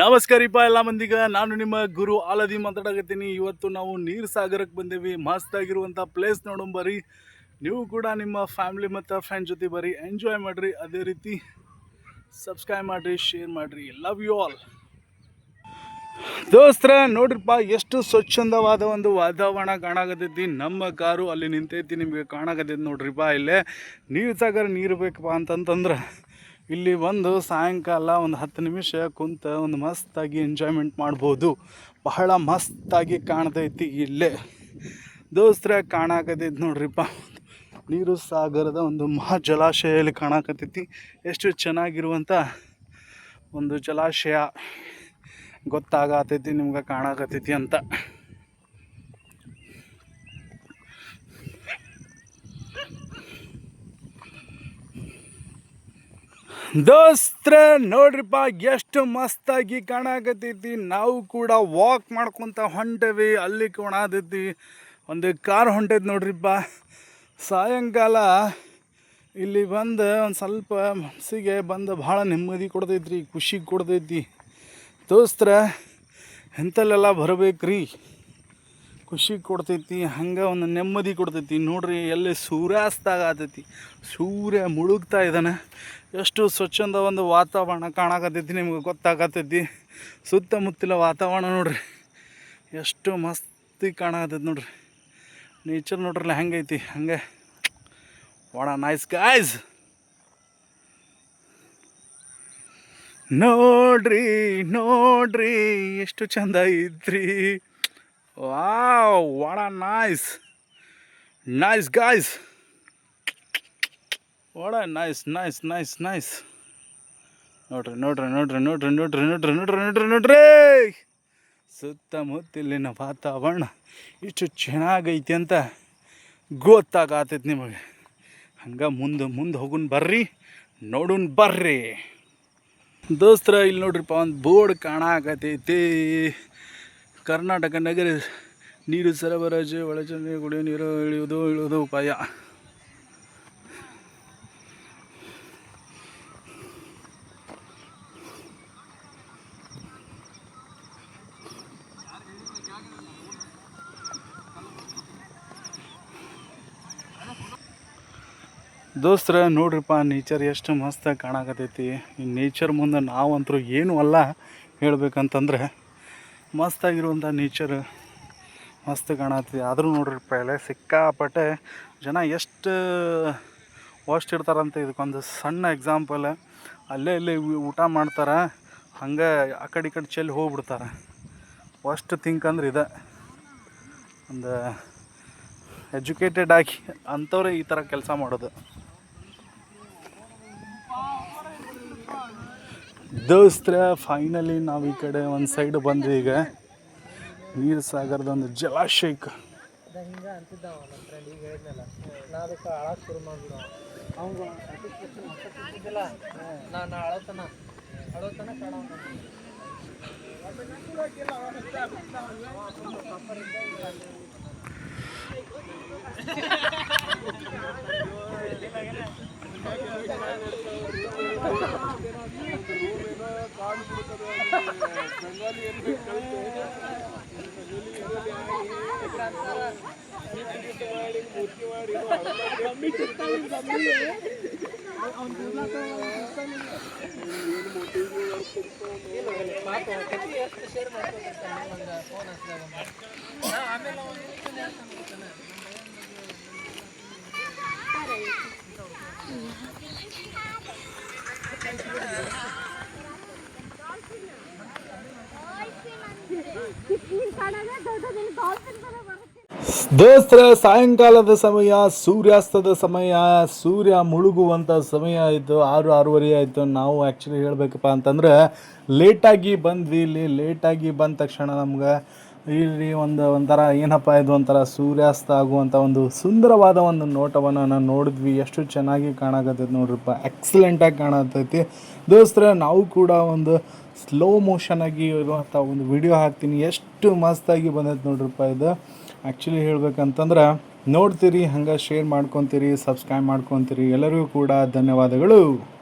ನಮಸ್ಕಾರಿಪ್ಪ ಎಲ್ಲ ಮಂದಿಗ. ನಾನು ನಿಮ್ಮ ಗುರು ಆಲದಿ ಮಾತಾಡಕತ್ತೀನಿ. ಇವತ್ತು ನಾವು ನೀರು ಸಾಗರಕ್ಕೆ ಬಂದೇವಿ. ಮಸ್ತ್ ಆಗಿರುವಂತ ಪ್ಲೇಸ್ ಬರ್ರಿ. ನೀವು ಕೂಡ ನಿಮ್ಮ ಫ್ಯಾಮಿಲಿ ಮತ್ತು ಫ್ರೆಂಡ್ ಜೊತೆ ಬರ್ರಿ. ಎಂಜಾಯ್ ಮಾಡಿರಿ. ಅದೇ ರೀತಿ ಸಬ್ಸ್ಕ್ರೈಬ್ ಮಾಡಿರಿ ಶೇರ್ ಮಾಡಿರಿ. ಲವ್ ಯು ಆಲ್ ದೋಸ್ತ್ರ, ನೋಡ್ರಿಪ್ಪ, ಎಷ್ಟು ಸ್ವಚ್ಛಂದವಾದ ಒಂದು ವಾತಾವರಣ ಕಾಣಾಕತ್ತೈತಿ. ನಮ್ಮ ಕಾರು ಅಲ್ಲಿ ನಿಂತೈತಿ, ನಿಮಗೆ ಕಾಣಾಕತ್ತೈತಿ ನೋಡ್ರಿಪ್ಪ. ಇಲ್ಲೇ ನೀರು ಸಾಗರ ನೀರು ಬೇಕಪ್ಪ ಅಂತಂತಂದ್ರೆ ಇಲ್ಲಿ ಬಂದು ಸಾಯಂಕಾಲ ಒಂದು ಹತ್ತು ನಿಮಿಷ ಕುಂತ ಒಂದು ಮಸ್ತಾಗಿ ಎಂಜಾಯ್ಮೆಂಟ್ ಮಾಡ್ಬೋದು. ಬಹಳ ಮಸ್ತಾಗಿ ಕಾಣ್ತೈತಿ ಇಲ್ಲೇ. ದೋಸ್ತ್ರ, ಕಾಣಾಕತ್ತೈತಿ ನೋಡ್ರಿಪ್ಪ. ನೀರು ಸಾಗರದ ಒಂದು ಮಹಾ ಜಲಾಶಯಲ್ಲಿ ಕಾಣಾಕತ್ತೈತಿ. ಎಷ್ಟು ಚೆನ್ನಾಗಿರುವಂಥ ಒಂದು ಜಲಾಶಯ ಗೊತ್ತಾಗತೈತಿ, ನಿಮ್ಗೆ ಕಾಣಾಕತ್ತೈತಿ ಅಂತ. ದೋಸ್ತ್ರ, ನೋಡ್ರಿಪ್ಪ, ಎಷ್ಟು ಮಸ್ತಾಗಿ ಕಾಣಾಕತ್ತೈತಿ. ನಾವು ಕೂಡ ವಾಕ್ ಮಾಡ್ಕೊತ ಹೊಂಟವಿ, ಅಲ್ಲಿ ಕೋಣಾದೈತಿ. ಒಂದು ಕಾರ್ ಹೊಂಟೈತಿ ನೋಡ್ರಿಪ್ಪ. ಸಾಯಂಕಾಲ ಇಲ್ಲಿ ಬಂದು ಒಂದು ಸ್ವಲ್ಪ ಮನಸ್ಸಿಗೆ ಬಂದು ಭಾಳ ನೆಮ್ಮದಿ ಕೊಡ್ತೈತ್ರಿ, ಖುಷಿ ಕೊಡ್ತೈತಿ. ದೋಸ್ತ್ರ ಎಂಥಲ್ಲೆಲ್ಲ ಬರಬೇಕ್ರಿ? ಖುಷಿ ಕೊಡ್ತೈತಿ, ಹಂಗೆ ಒಂದು ನೆಮ್ಮದಿ ಕೊಡ್ತೈತಿ. ನೋಡ್ರಿ, ಎಲ್ಲಿ ಸೂರ್ಯಾಸ್ತ ಆಗತೈತಿ. ಸೂರ್ಯ ಮುಳುಗ್ತಾ ಇದ್ದಾನೆ ಎಷ್ಟು ಸ್ವಚ್ಛಂದ ಒಂದು ವಾತಾವರಣ ಕಾಣಕತ್ತೈತಿ ನಿಮ್ಗೆ ಗೊತ್ತಾಗತೈತಿ ಸುತ್ತಮುತ್ತಲ ವಾತಾವರಣ ನೋಡ್ರಿ, ಎಷ್ಟು ಮಸ್ತಿ ಕಾಣಕತ್ತೈತಿ ನೋಡ್ರಿ. ನೇಚರ್ ನೋಡ್ರಲ್ಲ ಹೆಂಗೈತಿ, ಹಂಗೆ. ವಾಡ ನೈಸ್ ಗಾಯ್ಸ್ ನೋಡ್ರಿ ನೋಡ್ರಿ, ಎಷ್ಟು ಚಂದ ಐತ್ರಿ. ವಾವ್ ವಾಡ ನೈಸ್ ನೈಸ್ ಗಾಯ್ಸ್ ವಾಡ ನೈಸ್ ನೈಸ್ ನೈಸ್ ನೈಸ್ ನೋಡ್ರಿ ನೋಡ್ರಿ ನೋಡ್ರಿ ನೋಡ್ರಿ ನೋಡ್ರಿ ನೋಡ್ರಿ ನೋಡ್ರಿ ನೋಡ್ರಿ ನೋಡ್ರಿ. ಸುತ್ತಮುತ್ತಲಿನ ವಾತಾವರಣ ಇಷ್ಟು ಚೆನ್ನಾಗೈತಿ ಅಂತ ಗೊತ್ತಾಗತ್ತೈತಿ ನಿಮಗೆ. ಹಂಗೆ ಮುಂದೆ ಮುಂದೆ ಹೋಗುನ್ ಬರ್ರಿ, ನೋಡುನ್ ಬರ್ರಿ. ದೋಸ್ತ್ರ, ಇಲ್ಲಿ ನೋಡ್ರಿಪ್ಪ, ಒಂದು ಬೋರ್ಡ್ ಕಾಣಾಕತೈತಿ. ಕರ್ನಾಟಕ ನಗರ ನೀರು ಸರಬರಾಜು, ಒಳಚರಂಡಿ, ಕುಡಿಯೋ ನೀರು, ಇಳಿಯುವುದು, ಇಳುವುದು ಉಪಾಯ. ದೋಸ್ತರ, ನೋಡ್ರಿಪ್ಪ ನೇಚರ್ ಎಷ್ಟು ಮಸ್ತಾಗಿ ಕಾಣಕತ್ತೈತಿ. ಈ ನೇಚರ್ ಮುಂದೆ ನಾವಂತರೂ ಏನೂ ಅಲ್ಲ ಹೇಳ್ಬೇಕಂತಂದ್ರೆ ಮಸ್ತಾಗಿರುವಂಥ ನೇಚರ್ ಮಸ್ತ್ ಕಾಣತ್ತೆ. ಆದರೂ ನೋಡ್ರಿ ಪೆಹಲೆ ಸಿಕ್ಕಾಪಟ್ಟೆ ಜನ ಎಷ್ಟು ವಾಸ್ಟ್ ಇರ್ತಾರಂತ. ಇದಕ್ಕೊಂದು ಸಣ್ಣ ಎಕ್ಸಾಂಪಲ್ ಅಲ್ಲೇ ಇಲ್ಲೇ ಊಟ ಮಾಡ್ತಾರೆ, ಹಂಗೆ ಆ ಕಡೆ ಈ ಕಡೆ ಚೆಲ್ಲಿ ಹೋಗ್ಬಿಡ್ತಾರೆ. ಅಷ್ಟು ಥಿಂಕ್ ಅಂದ್ರೆ ಇದೆ. ಒಂದು ಎಜುಕೇಟೆಡ್ ಆಗಿ ಅಂಥವ್ರೆ ಈ ಥರ ಕೆಲಸ ಮಾಡೋದು. ದೋಸ್ತ್ರ ಫೈನಲಿ ನಾವು ಈ ಕಡೆ ಒಂದು ಸೈಡ್ ಬಂದ್ವಿ ಈಗ. ನೀರು ಸಾಗರದ ಒಂದು ಜಲಾಶಯಕ್ಕೆ. ಅದ ಆಮೇಲೆ ದೋಸ್ತರ ಸಾಯಂಕಾಲದ ಸಮಯ, ಸೂರ್ಯಾಸ್ತದ ಸಮಯ, ಸೂರ್ಯ ಮುಳುಗುವಂಥ ಸಮಯ ಆಯಿತು, ಆರು ಆರೂವರೆ ಆಯಿತು. ನಾವು ಆ್ಯಕ್ಚುಲಿ ಹೇಳಬೇಕಪ್ಪ ಅಂತಂದ್ರೆ ಲೇಟಾಗಿ ಬಂದ್ವಿ ಇಲ್ಲಿ ಲೇಟಾಗಿ ಬಂದ ತಕ್ಷಣ ನಮ್ಗೆ ಇಲ್ಲಿ ಒಂದು, ಒಂಥರ ಏನಪ್ಪ ಇದು, ಒಂಥರ ಸೂರ್ಯಾಸ್ತ ಆಗುವಂಥ ಒಂದು ಸುಂದರವಾದ ಒಂದು ನೋಟವನ್ನು ನಾನು ನೋಡಿದ್ವಿ. ಎಷ್ಟು ಚೆನ್ನಾಗಿ ಕಾಣಕತ್ತೈತಿ ನೋಡ್ರಿಪ್ಪ. ಎಕ್ಸಲೆಂಟಾಗಿ ಕಾಣತೈತಿ ದೋಸ್ತರ, ನಾವು ಕೂಡ ಒಂದು ಸ್ಲೋ ಮೋಷನಾಗಿ ಇರುವಂಥ ಒಂದು ವಿಡಿಯೋ ಹಾಕ್ತೀನಿ. ಎಷ್ಟು ಮಸ್ತಾಗಿ ಬಂದೈತೆ ನೋಡ್ರಿಪ್ಪ ಇದು. ಆ್ಯಕ್ಚುಲಿ ಹೇಳ್ಬೇಕಂತಂದ್ರೆ, ನೋಡ್ತೀರಿ, ಹಂಗೆ ಶೇರ್ ಮಾಡ್ಕೊತೀರಿ ಸಬ್ಸ್ಕ್ರೈಬ್ ಮಾಡ್ಕೊತೀರಿ. ಎಲ್ಲರಿಗೂ ಕೂಡ ಧನ್ಯವಾದಗಳು.